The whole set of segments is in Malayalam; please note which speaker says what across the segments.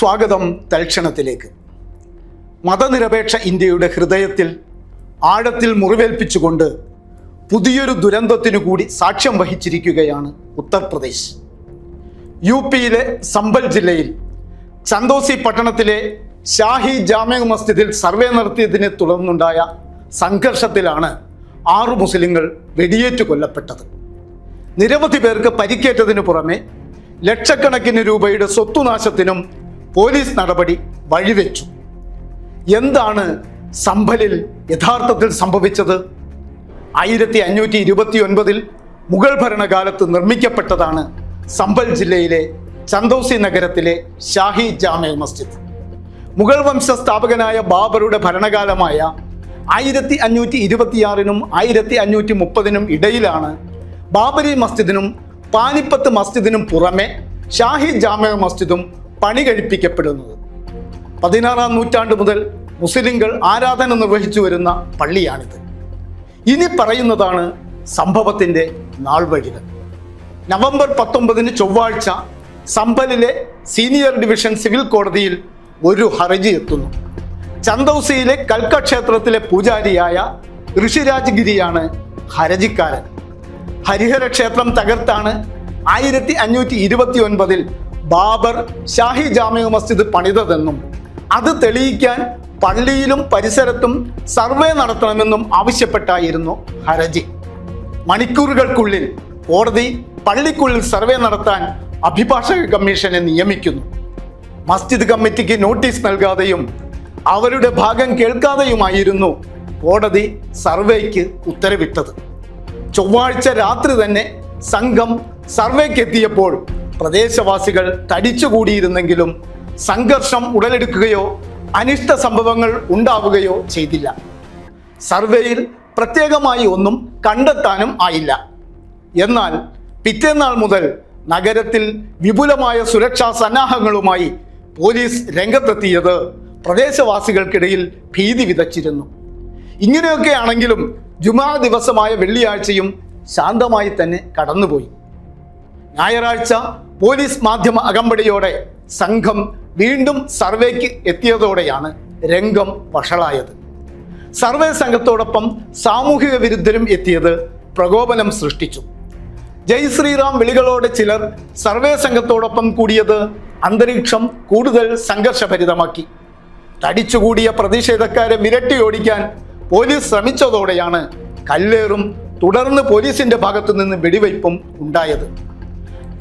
Speaker 1: സ്വാഗതം തൽക്ഷണത്തിലേക്ക്. മതനിരപേക്ഷ ഇന്ത്യയുടെ ഹൃദയത്തിൽ ആഴത്തിൽ മുറിവേൽപ്പിച്ചുകൊണ്ട് പുതിയൊരു ദുരന്തത്തിനു കൂടി സാക്ഷ്യം വഹിച്ചിരിക്കുകയാണ് ഉത്തർപ്രദേശ്. യു പിയിലെ സംബൽ ജില്ലയിൽ ചന്തോസി പട്ടണത്തിലെ ഷാഹി ജാമ്യ മസ്ജിദിൽ സർവേ നടത്തിയതിനെ തുടർന്നുണ്ടായ സംഘർഷത്തിലാണ് ആറു മുസ്ലിങ്ങൾ വെടിയേറ്റു കൊല്ലപ്പെട്ടത്. നിരവധി പേർക്ക് പരിക്കേറ്റതിനു പുറമെ ലക്ഷക്കണക്കിന് രൂപയുടെ സ്വത്തുനാശത്തിനും പോലീസ് നടപടി വഴിവെച്ചു. എന്താണ് സംഭലിൽ യഥാർത്ഥത്തിൽ സംഭവിച്ചത്? ആയിരത്തി അഞ്ഞൂറ്റി ഇരുപത്തി ഒൻപതിൽ മുഗൾ ഭരണകാലത്ത് നിർമ്മിക്കപ്പെട്ടതാണ് സംബൽ ജില്ലയിലെ ചന്ദോസി നഗരത്തിലെ ഷാഹി ജാമെ മസ്ജിദ്. മുഗൾ വംശ സ്ഥാപകനായ ബാബറുടെ ഭരണകാലമായ ആയിരത്തി അഞ്ഞൂറ്റി ഇരുപത്തിയാറിനും ആയിരത്തി അഞ്ഞൂറ്റി മുപ്പതിനും ഇടയിലാണ് ബാബരി മസ്ജിദിനും പാനിപ്പത്ത് മസ്ജിദിനും പുറമെ ഷാഹി ജാമെ മസ്ജിദും പണി കഴിപ്പിക്കപ്പെടുന്നത്. പതിനാറാം നൂറ്റാണ്ട് മുതൽ മുസ്ലിങ്ങൾ ആരാധന നിർവഹിച്ചു വരുന്ന പള്ളിയാണിത്. ഇനി പറയുന്നതാണ് സംഭവത്തിന്റെ നാൾവഴികൾ നവംബർ പത്തൊമ്പതിന് ചൊവ്വാഴ്ച സമ്പലിലെ സീനിയർ ഡിവിഷൻ സിവിൽ കോടതിയിൽ ഒരു ഹർജി എത്തുന്നു. ചന്ദൌസിയിലെ കൽക്ക ക്ഷേത്രത്തിലെ പൂജാരിയായ ഋഷിരാജ് ഗിരിയാണ് ഹരജിക്കാരൻ. ഹരിഹര ക്ഷേത്രം തകർത്താണ് ആയിരത്തി അഞ്ഞൂറ്റി ഇരുപത്തി ഒൻപതിൽ ബാബർ ഷാഹി ജാമ്യ മസ്ജിദ് പണിതതെന്നും അത് തെളിയിക്കാൻ പള്ളിയിലും പരിസരത്തും സർവേ നടത്തണമെന്നും ആവശ്യപ്പെട്ടായിരുന്നു ഹരജി. മണിക്കൂറുകൾക്കുള്ളിൽ കോടതി പള്ളിക്കുള്ളിൽ സർവേ നടത്താൻ അഭിഭാഷക കമ്മീഷനെ നിയമിക്കുന്നു. മസ്ജിദ് കമ്മിറ്റിക്ക് നോട്ടീസ് നൽകാതെയും അവരുടെ ഭാഗം കേൾക്കാതെയുമായിരുന്നു കോടതി സർവേക്ക് ഉത്തരവിട്ടത്. ചൊവ്വാഴ്ച രാത്രി തന്നെ സംഘം സർവേക്ക് എത്തിയപ്പോൾ പ്രദേശവാസികൾ തടിച്ചുകൂടിയിരുന്നെങ്കിലും സംഘർഷം ഉടലെടുക്കുകയോ അനിഷ്ട സംഭവങ്ങൾ ഉണ്ടാവുകയോ ചെയ്തില്ല. സർവേയിൽ പ്രത്യേകമായി ഒന്നും കണ്ടെത്താനും ആയില്ല. എന്നാൽ പിറ്റേന്നാൾ മുതൽ നഗരത്തിൽ വിപുലമായ സുരക്ഷാ സന്നാഹങ്ങളുമായി പോലീസ് രംഗത്തെത്തിയത് പ്രദേശവാസികൾക്കിടയിൽ ഭീതി വിതച്ചിരുന്നു. ഇങ്ങനെയൊക്കെ ആണെങ്കിലും ജുമാ ദിവസമായ വെള്ളിയാഴ്ചയും ശാന്തമായി തന്നെ കടന്നുപോയി. ഞായറാഴ്ച പോലീസ് മാധ്യമ അകമ്പടിയോടെ സംഘം വീണ്ടും സർവേക്ക് എത്തിയതോടെയാണ് രംഗം വഷളായത്. സർവേ സംഘത്തോടൊപ്പം സാമൂഹിക വിരുദ്ധരും എത്തിയത് പ്രകോപനം സൃഷ്ടിച്ചു. ജയ് ശ്രീറാം വിളികളോടെ ചിലർ സർവേ സംഘത്തോടൊപ്പം കൂടിയത് അന്തരീക്ഷം കൂടുതൽ സംഘർഷഭരിതമാക്കി. തടിച്ചുകൂടിയ പ്രതിഷേധക്കാരെ വിരട്ടി ഓടിക്കാൻ പോലീസ് ശ്രമിച്ചതോടെയാണ് കല്ലേറും തുടർന്ന് പോലീസിന്റെ ഭാഗത്തു നിന്ന് വെടിവയ്പും ഉണ്ടായത്.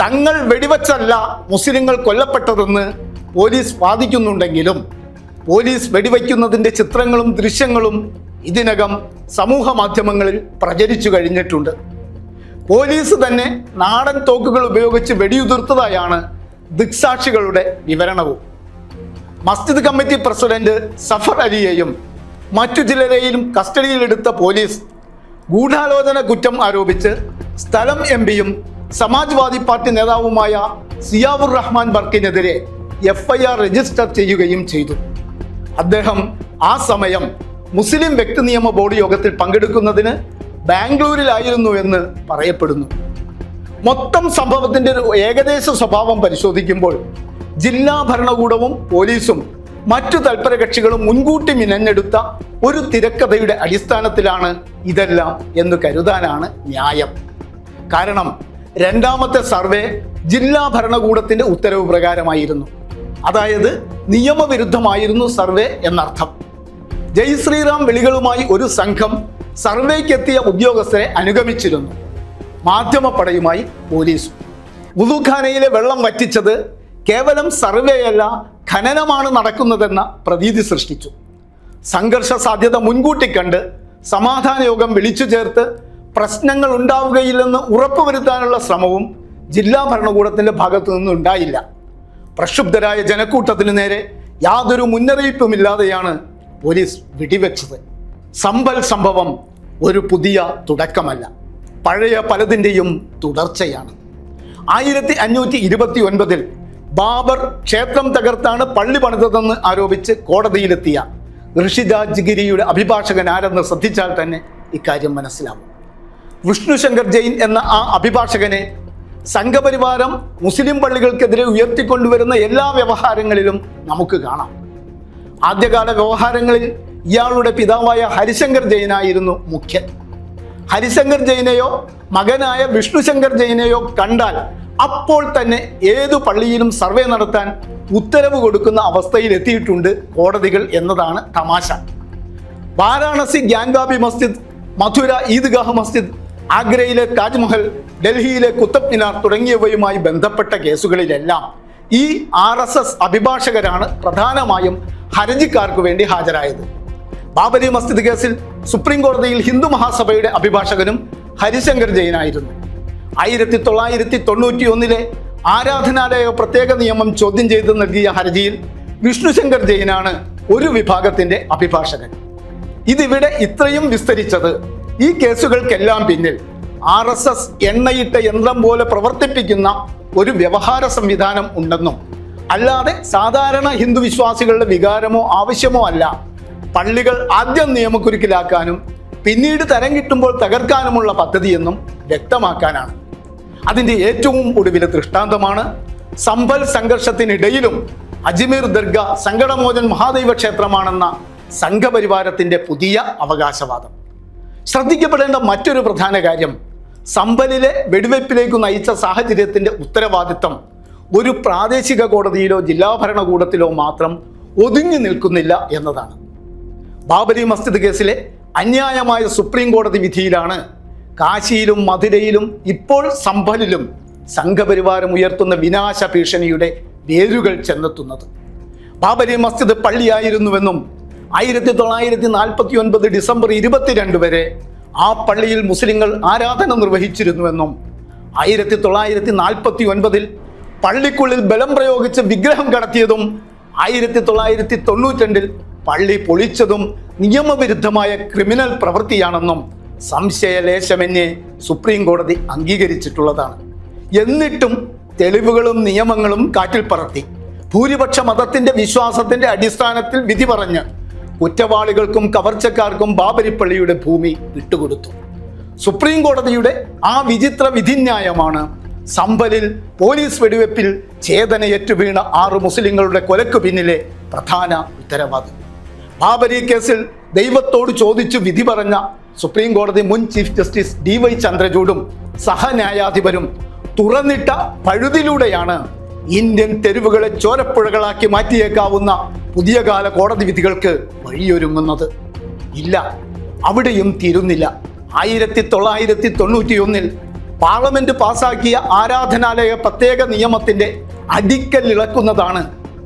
Speaker 1: തങ്ങൾ വെടിവെച്ചല്ല മുസ്ലിങ്ങൾ കൊല്ലപ്പെട്ടതെന്ന് പോലീസ് വാദിക്കുന്നുണ്ടെങ്കിലും പോലീസ് വെടിവയ്ക്കുന്നതിന്റെ ചിത്രങ്ങളും ദൃശ്യങ്ങളും ഇതിനകം സമൂഹ മാധ്യമങ്ങളിൽ പ്രചരിച്ചു കഴിഞ്ഞിട്ടുണ്ട്. പോലീസ് തന്നെ നാടൻ തോക്കുകൾ ഉപയോഗിച്ച് വെടിയുതിർത്തതായാണ് ദിക്സാക്ഷികളുടെ വിവരണവും. മസ്ജിദ് കമ്മിറ്റി പ്രസിഡന്റ് സഫർ അലിയെയും മറ്റു ചിലരെയും കസ്റ്റഡിയിലെടുത്ത പോലീസ് ഗൂഢാലോചന കുറ്റം ആരോപിച്ച് സ്ഥലം എം പിയും സമാജ്വാദി പാർട്ടി നേതാവുമായ സിയാവുർ റഹ്മാൻ ബർക്കിനെതിരെ എഫ് ഐ ആർ രജിസ്റ്റർ ചെയ്യുകയും ചെയ്തു. അദ്ദേഹം ആ സമയം മുസ്ലിം വ്യക്തി നിയമ ബോർഡ് യോഗത്തിൽ പങ്കെടുക്കുന്നതിന് ബാംഗ്ലൂരിലായിരുന്നു എന്ന് പറയപ്പെടുന്നു. മൊത്തം സംഭവത്തിന്റെ ഒരു ഏകദേശ സ്വഭാവം പരിശോധിക്കുമ്പോൾ ജില്ലാ ഭരണകൂടവും പോലീസും മറ്റു തൽപര കക്ഷികളും മുൻകൂട്ടി മിനഞ്ഞെടുത്ത ഒരു തിരക്കഥയുടെ അടിസ്ഥാനത്തിലാണ് ഇതെല്ലാം എന്ന് കരുതാനാണ് ന്യായം. കാരണം രണ്ടാമത്തെ സർവേ ജില്ലാ ഭരണകൂടത്തിന്റെ ഉത്തരവ് പ്രകാരമായിരുന്നു. അതായത് നിയമവിരുദ്ധമായിരുന്നു സർവേ എന്നർത്ഥം. ജയ് ശ്രീറാം വിളികളുമായി ഒരു സംഘം സർവേക്കെത്തിയ ഉദ്യോഗസ്ഥരെ അനുഗമിച്ചിരുന്നു. മാധ്യമപ്പടയുമായി പോലീസും. ഉദുഖാനയിലെ വെള്ളം വറ്റിച്ചത് കേവലം സർവേയല്ല ഖനനമാണ് നടക്കുന്നതെന്ന പ്രതീതി സൃഷ്ടിച്ചു. സംഘർഷ സാധ്യത മുൻകൂട്ടി കണ്ട് സമാധാന യോഗം വിളിച്ചു ചേർത്ത് പ്രശ്നങ്ങൾ ഉണ്ടാവുകയില്ലെന്ന് ഉറപ്പുവരുത്താനുള്ള ശ്രമവും ജില്ലാ ഭരണകൂടത്തിന്റെ ഭാഗത്തു നിന്നുണ്ടായില്ല പ്രക്ഷുബ്ധരായ ജനക്കൂട്ടത്തിനു നേരെ യാതൊരു മുന്നറിയിപ്പുമില്ലാതെയാണ് പോലീസ് വെടിവെച്ചത്. സമ്പൽ സംഭവം ഒരു പുതിയ തുടക്കമല്ല. പഴയ പലതിന്റെയും തുടർച്ചയാണ്. ആയിരത്തി അഞ്ഞൂറ്റി ഇരുപത്തി ഒൻപതിൽ ബാബർ ക്ഷേത്രം തകർത്താണ് പള്ളി പണിതതെന്ന് ആരോപിച്ച് കോടതിയിലെത്തിയ ഋഷിരാജ് ഗിരിയുടെ അഭിഭാഷകൻ ആരെന്ന് ശ്രദ്ധിച്ചാൽ തന്നെ ഇക്കാര്യം മനസ്സിലാവും. വിഷ്ണു ശങ്കർ ജെയിൻ എന്ന ആ അഭിഭാഷകനെ സംഘപരിവാരം മുസ്ലിം പള്ളികൾക്കെതിരെ ഉയർത്തിക്കൊണ്ടുവരുന്ന എല്ലാ വ്യവഹാരങ്ങളിലും നമുക്ക് കാണാം. ആദ്യകാല വ്യവഹാരങ്ങളിൽ ഇയാളുടെ പിതാവായ ഹരിശങ്കർ ജെയിനായിരുന്നു മുഖ്യൻ. ഹരിശങ്കർ ജെയിനെയോ മകനായ വിഷ്ണുശങ്കർ ജെയിനെയോ കണ്ടാൽ അപ്പോൾ തന്നെ ഏതു പള്ളിയിലും സർവേ നടത്താൻ ഉത്തരവ് കൊടുക്കുന്ന അവസ്ഥയിൽ എത്തിയിട്ടുണ്ട് കോടതികൾ എന്നതാണ് തമാശ. വാരാണസി ഗ്യാൻഗാബി മസ്ജിദ് മധുര ഈദ്ഗാഹ് മസ്ജിദ് ആഗ്രയിലെ താജ്മഹൽ ഡൽഹിയിലെ കുത്തബ് മിനാർ തുടങ്ങിയവയുമായി ബന്ധപ്പെട്ട കേസുകളിലെല്ലാം ഈ ആർ എസ് എസ് അഭിഭാഷകരാണ് പ്രധാനമായും ഹർജിക്കാർക്ക് വേണ്ടി ഹാജരായത്. ബാബരി മസ്ജിദ് കേസിൽ സുപ്രീം കോടതിയിൽ ഹിന്ദു മഹാസഭയുടെ അഭിഭാഷകനും ഹരിശങ്കർ ജയനായിരുന്നു. ആയിരത്തി തൊള്ളായിരത്തി തൊണ്ണൂറ്റി ഒന്നിലെ ആരാധനാലയ പ്രത്യേക നിയമം ചോദ്യം ചെയ്ത് നൽകിയ ഹർജിയിൽ വിഷ്ണുശങ്കർ ജയനാണ് ഒരു വിഭാഗത്തിന്റെ അഭിഭാഷകൻ. ഇതിവിടെ ഇത്രയും വിസ്തരിച്ചത് ഈ കേസുകൾക്കെല്ലാം പിന്നിൽ ആർ എസ് എസ് എണ്ണയിട്ട യന്ത്രം പോലെ പ്രവർത്തിപ്പിക്കുന്ന ഒരു വ്യവഹാര സംവിധാനം ഉണ്ടെന്നും അല്ലാതെ സാധാരണ ഹിന്ദു വിശ്വാസികളുടെ വികാരമോ ആവശ്യമോ അല്ല. പള്ളികൾ ആദ്യം നിയമക്കുരുക്കിലാക്കാനും പിന്നീട് തരം കിട്ടുമ്പോൾ തകർക്കാനുമുള്ള പദ്ധതിയെന്നും വ്യക്തമാക്കാനാണ്. അതിന്റെ ഏറ്റവും ഒടുവിലെ ദൃഷ്ടാന്തമാണ് സമ്പൽ സംഘർഷത്തിനിടയിലും അജ്മീർ ദർഗ സങ്കടമോചൻ മഹാദൈവ ക്ഷേത്രമാണെന്ന സംഘപരിവാരത്തിന്റെ പുതിയ അവകാശവാദം. ശ്രദ്ധിക്കപ്പെടേണ്ട മറ്റൊരു പ്രധാന കാര്യം സമ്പലിലെ വെടിവെപ്പിലേക്ക് നയിച്ച സാഹചര്യത്തിന്റെ ഉത്തരവാദിത്തം ഒരു പ്രാദേശിക കോടതിയിലോ ജില്ലാ ഭരണകൂടത്തിലോ മാത്രം ഒതുങ്ങി നിൽക്കുന്നില്ല എന്നതാണ്. ബാബരി മസ്ജിദ് കേസിലെ അന്യായമായ സുപ്രീം കോടതി വിധിയിലാണ് കാശിയിലും മധുരയിലും ഇപ്പോൾ സമ്പലിലും സംഘപരിവാരം ഉയർത്തുന്ന വിനാശ ഭീഷണിയുടെ വേരുകൾ ചെന്നെത്തുന്നത്. ബാബരി മസ്ജിദ് പള്ളിയായിരുന്നുവെന്നും ആയിരത്തി തൊള്ളായിരത്തി നാൽപ്പത്തി ഒൻപത് ഡിസംബർ ഇരുപത്തിരണ്ട് വരെ ആ പള്ളിയിൽ മുസ്ലിങ്ങൾ ആരാധന നിർവഹിച്ചിരുന്നുവെന്നും ആയിരത്തി തൊള്ളായിരത്തി നാൽപ്പത്തി ഒൻപതിൽ പള്ളിക്കുള്ളിൽ ബലം പ്രയോഗിച്ച് വിഗ്രഹം കടത്തിയതും ആയിരത്തി തൊള്ളായിരത്തി തൊണ്ണൂറ്റിരണ്ടിൽ പള്ളി പൊളിച്ചതും നിയമവിരുദ്ധമായ ക്രിമിനൽ പ്രവൃത്തിയാണെന്നും സംശയലേശമെന്നെ സുപ്രീം കോടതി അംഗീകരിച്ചിട്ടുള്ളതാണ്. എന്നിട്ടും തെളിവുകളും നിയമങ്ങളും കാറ്റിൽ പറത്തി. ഭൂരിപക്ഷ മതത്തിന്റെ വിശ്വാസത്തിന്റെ അടിസ്ഥാനത്തിൽ വിധി പറഞ്ഞ് കുറ്റവാളികൾക്കും കവർച്ചക്കാർക്കും ബാബരിപ്പള്ളിയുടെ ഭൂമി വിട്ടുകൊടുത്തു. സുപ്രീം കോടതിയുടെ ആ വിചിത്ര വിധിന്യായമാണ് സമ്പലിൽ പോലീസ് വെടിവെപ്പിൽ ചേതനയേറ്റു വീണ ആറ് മുസ്ലിങ്ങളുടെ കൊലക്കു പിന്നിലെ പ്രധാന ഉത്തരവാദി. ബാബരി കേസിൽ ദൈവത്തോട് ചോദിച്ചു വിധി പറഞ്ഞ സുപ്രീം കോടതി മുൻ ചീഫ് ജസ്റ്റിസ് ഡി വൈ ചന്ദ്രചൂഡും സഹന്യായാധിപരും തുറന്നിട്ട പഴുതിലൂടെയാണ് ഇന്ത്യൻ തെരുവുകളെ ചോരപ്പുഴകളാക്കി മാറ്റിയേക്കാവുന്ന പുതിയ കാല കോടതി വിധികൾക്ക് വഴിയൊരുങ്ങുന്നത് ഇല്ല. അവിടെയും തീരുന്നില്ല. ആയിരത്തി തൊള്ളായിരത്തി തൊണ്ണൂറ്റിയൊന്നിൽ പാർലമെന്റ് പാസാക്കിയ ആരാധനാലയ പ്രത്യേക നിയമത്തിന്റെ അടിക്കല്ലിളക്കുന്നതാണ്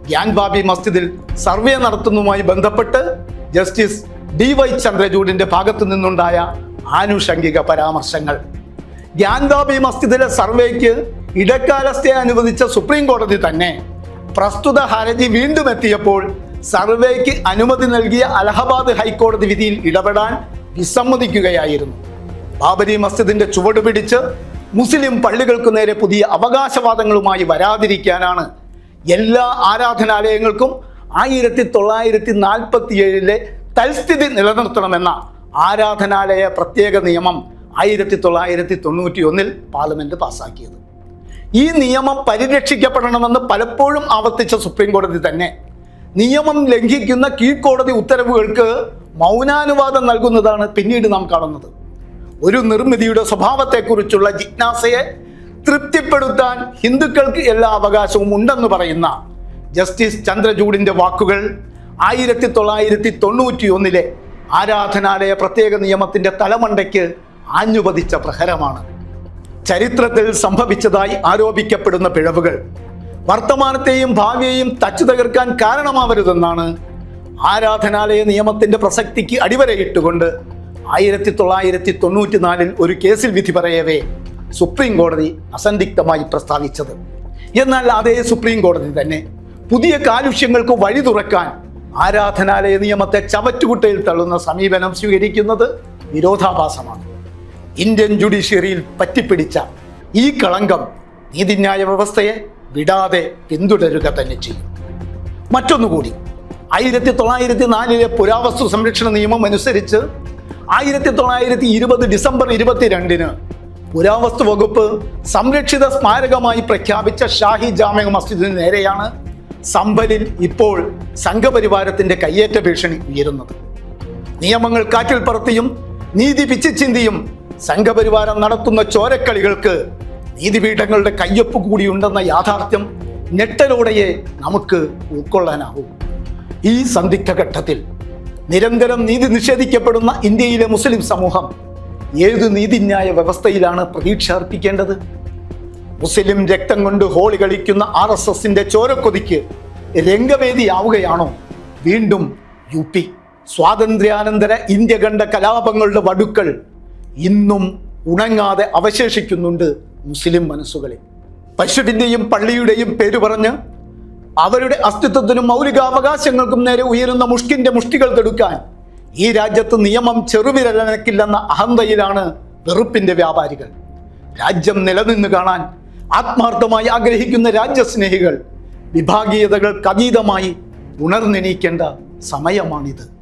Speaker 1: ഗ്യാൻബാബി മസ്ജിദിൽ സർവേ നടത്തുന്നതുമായി ബന്ധപ്പെട്ട് ജസ്റ്റിസ് ഡി വൈ ചന്ദ്രചൂഡിന്റെ ഭാഗത്തു നിന്നുണ്ടായ ആനുഷംഗിക പരാമർശങ്ങൾ. ഗ്യാൻബാബി മസ്ജിദിലെ സർവേക്ക് ഇടക്കാല അനുവദിച്ച സുപ്രീം കോടതി തന്നെ പ്രസ്തുത ഹർജി വീണ്ടും എത്തിയപ്പോൾ സർവേക്ക് അനുമതി നൽകിയ അലഹബാദ് ഹൈക്കോടതി വിധിയിൽ ഇടപെടാൻ വിസമ്മതിക്കുകയായിരുന്നു. ബാബരി മസ്ജിദിന്റെ ചുവട് പിടിച്ച് മുസ്ലിം പള്ളികൾക്ക് നേരെ പുതിയ അവകാശവാദങ്ങളുമായി വരാതിരിക്കാനാണ് എല്ലാ ആരാധനാലയങ്ങൾക്കും ആയിരത്തി തൊള്ളായിരത്തി നാൽപ്പത്തി ഏഴിലെ തൽസ്ഥിതി നിലനിർത്തണമെന്ന ആരാധനാലയ പ്രത്യേക നിയമം ആയിരത്തി തൊള്ളായിരത്തി തൊണ്ണൂറ്റി ഒന്നിൽ പാർലമെന്റ് പാസാക്കിയത്. ഈ നിയമം പരിരക്ഷിക്കപ്പെടണമെന്ന് പലപ്പോഴും ആവർത്തിച്ച സുപ്രീം കോടതി തന്നെ. നിയമം ലംഘിക്കുന്ന കീഴ്ക്കോടതി ഉത്തരവുകൾക്ക് മൗനാനുവാദം നൽകുന്നതാണ് പിന്നീട് നാം കാണുന്നത്. ഒരു നിർമ്മിതിയുടെ സ്വഭാവത്തെക്കുറിച്ചുള്ള ജിജ്ഞാസയെ തൃപ്തിപ്പെടുത്താൻ ഹിന്ദുക്കൾക്ക് എല്ലാ അവകാശവും ഉണ്ടെന്ന് പറയുന്ന ജസ്റ്റിസ് ചന്ദ്രചൂഡിന്റെ വാക്കുകൾ ആയിരത്തി തൊള്ളായിരത്തി തൊണ്ണൂറ്റി ഒന്നിലെ ആരാധനാലയ പ്രത്യേക നിയമത്തിന്റെ തലമണ്ടയ്ക്ക് ആഞ്ഞുപതിച്ച പ്രഹരമാണ്. ചരിത്രത്തിൽ സംഭവിച്ചതായി ആരോപിക്കപ്പെടുന്ന പിഴവുകൾ. വർത്തമാനത്തെയും ഭാവിയെയും തച്ചു തകർക്കാൻ കാരണമാവരുതെന്നാണ് ആരാധനാലയ നിയമത്തിന്റെ പ്രസക്തിക്ക് അടിവരയിട്ടുകൊണ്ട് ആയിരത്തി തൊള്ളായിരത്തി തൊണ്ണൂറ്റി നാലിൽ ഒരു കേസിൽ വിധി പറയവേ സുപ്രീം കോടതി അസന്ധിഗ്ധമായി പ്രസ്താവിച്ചത്. എന്നാൽ അതേ സുപ്രീം കോടതി തന്നെ പുതിയ കാലുഷ്യങ്ങൾക്ക് വഴി തുറക്കാൻ ആരാധനാലയ നിയമത്തെ ചവറ്റുകുട്ടയിൽ തള്ളുന്ന സമീപനം സ്വീകരിക്കുന്നത് വിരോധാഭാസമാണ്. ഇന്ത്യൻ ജുഡീഷ്യറിയിൽ പറ്റിപ്പിടിച്ച ഈ കളങ്കം നീതിന്യായ വ്യവസ്ഥയെ വിടാതെ പിന്തുടരുക തന്നെ ചെയ്യും. മറ്റൊന്നുകൂടി ആയിരത്തി തൊള്ളായിരത്തി നാലിലെ പുരാവസ്തു സംരക്ഷണ നിയമം അനുസരിച്ച് ആയിരത്തി തൊള്ളായിരത്തി ഇരുപത് ഡിസംബർ ഇരുപത്തിരണ്ടിന് പുരാവസ്തു വകുപ്പ് സംരക്ഷിത സ്മാരകമായി പ്രഖ്യാപിച്ച ഷാഹി ജാമ്യ മസ്ജിദിന് നേരെയാണ് സംഭലിൽ ഇപ്പോൾ സംഘപരിവാരത്തിന്റെ കയ്യേറ്റ ഭീഷണി ഉയരുന്നത്. നിയമങ്ങൾ കാറ്റിൽ പറത്തിയും നീതി പിച്ചിച്ചിന്തിയും സംഘപരിവാരം നടത്തുന്ന ചോരക്കളികൾക്ക് നീതിപീഠങ്ങളുടെ കയ്യൊപ്പ് കൂടിയുണ്ടെന്ന യാഥാർത്ഥ്യം ഞെട്ടലോടെയെ നമുക്ക് ഉൾക്കൊള്ളാനാവൂ. ഈ സന്ധിക്കഘട്ടത്തിൽ നിരന്തരം നീതി നിഷേധിക്കപ്പെടുന്ന ഇന്ത്യയിലെ മുസ്ലിം സമൂഹം ഏത് നീതിന്യായ വ്യവസ്ഥയിലാണ് പ്രതീക്ഷ അർപ്പിക്കേണ്ടത്? മുസ്ലിം രക്തം കൊണ്ട് ഹോളി കളിക്കുന്ന ആർ എസ് എസിന്റെ ചോരക്കൊതിക്ക് രംഗവേദിയാവുകയാണോ? വീണ്ടും യു പി. സ്വാതന്ത്ര്യാനന്തര ഇന്ത്യ കണ്ട കലാപങ്ങളുടെ വടുക്കൾ ഇന്നും ഉണങ്ങാതെ അവശേഷിക്കുന്നുണ്ട് മുസ്ലിം മനസ്സുകളിൽ പശുവിന്റെയും പള്ളിയുടെയും പേര് പറഞ്ഞ് അവരുടെ അസ്തിത്വത്തിനും മൗലികാവകാശങ്ങൾക്കും നേരെ ഉയരുന്ന മുഷ്കിന്റെ മുഷ്ടികൾ തെടുക്കാൻ ഈ രാജ്യത്ത് നിയമം ചെറുവിരലനക്കില്ലെന്ന അഹന്തയിലാണ് വെറുപ്പിന്റെ വ്യാപാരികൾ. രാജ്യം നിലനിന്ന് കാണാൻ ആത്മാർത്ഥമായി ആഗ്രഹിക്കുന്ന രാജ്യസ്നേഹികൾ വിഭാഗീയതകൾ അതീതമായി ഉണർന്നെണീക്കേണ്ട സമയമാണിത്.